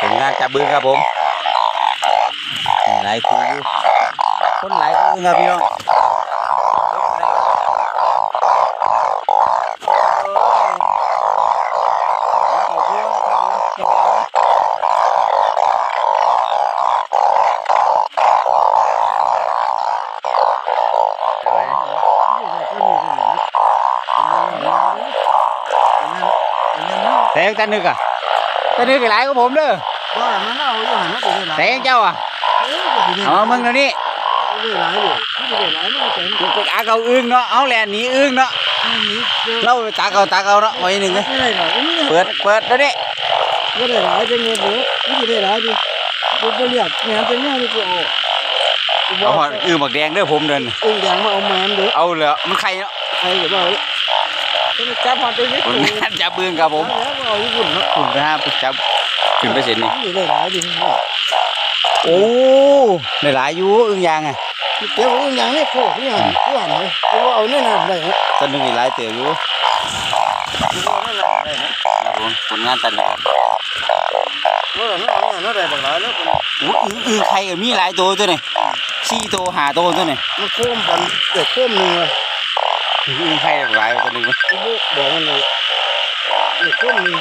ผลงานจับบึงครับผมหลายคู่อยู่คนหลายคู่ครับพี่น้องแสงตานึกอะ ตานึกหลายกว่าผมเด้อแสงเจ้าอะเอามามึงเดี๋ยวนี้อาเอาอึ้งเนาะเอาแลนหนีอึ้งเนาะเราไปตากเอาตากเอาเนาะไว้หนึ่งเลยเปิดเปิดเดี๋ยวนี้ก็ได้หลายจังเลยเด้อนี่ได้หลายดิกูบ่เรียกแม่นจังเนี่ยนี่กูเอากูบอเอากหอดอึ้งบักแดงเด้อผมเดินอึ้งแดงมาเอาแม่นเด้อเอาเลยมันใครเนาะใครก็บ่เอาต้อง จับมาตัวนี้ผลงานจับบึงครับผมแล้วเอาญี่ปุ่นเนาะคุณนะฮะไปจับขึ้นไปเสร็จนี่นี่ได้หลายดิโอ้ได้หลายอยู่อึ้งยางอะเดี๋ยวอึ้งอย่างนี้โคกนี่หันนี่หันเลยกูเอาแน่นอนได้ฮะตอนนึงมีหลายเตี๋ยวอยู่กูเอาแน่นอนได้ฮะครับผมผลงานตันนะครับเออนั่นนี่นั่นได้บักหลายแล้วกูโอ้อึ้งอึ้งใครก็มีหลายตัวตัวนี่สี่ตัวห้าตัวตัวนี่มันโค้มกันเด็กโค้มนึงอะ อึ้งใครหลายตัวนึงกูบอกมันเลยเด็กโค้มนึง